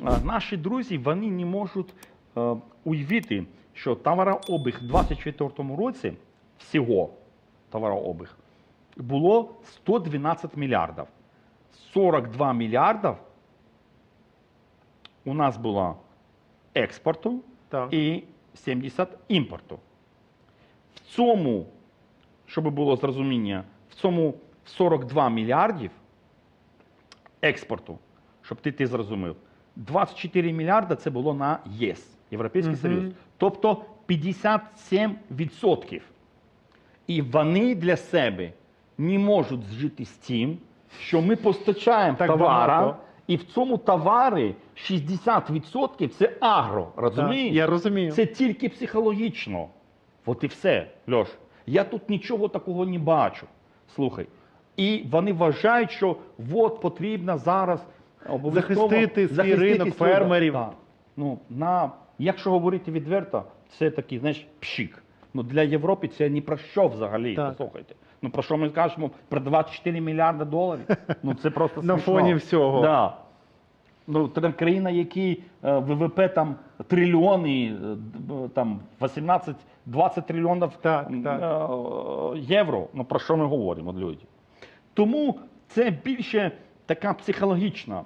е, наші друзі вони не можуть е, уявити, що товарообіг у 2024 році всього товарообіг було 112 мільярдів. 42 мільярдів у нас було експорту Так. і 70 імпорту. В цьому, щоб було зрозуміння, в цьому 42 мільярдів експорту, щоб ти, ти зрозумів, 24 мільярда це було на ЄС, Європейський Мгм. Союз. Тобто 57%. І вони для себе не можуть зжити з тим, що ми постачаємо Так товара, багато. і в цьому товарі 60% це агро. Розумієш? я розумію. Це тільки психологічно. От і все, Льош. Я тут нічого такого не бачу. Слухай. І вони вважають, що от потрібно зараз Захистити свій ринок, фермерів. Да. Ну, на, якщо говорити відверто, це такий, знаєш, пшик. Ну, для Європи це ні про що взагалі. Так. Послухайте. Ну про що ми скажемо? Про 24 мільярди доларів? Ну це просто На фоні всього. Да. Ну, там країна, які е, ВВП там трильйони, е, там 18-20 трильйонів Так, так. е, євро. Ну про що ми говоримо, люди? Тому це більше така психологічна.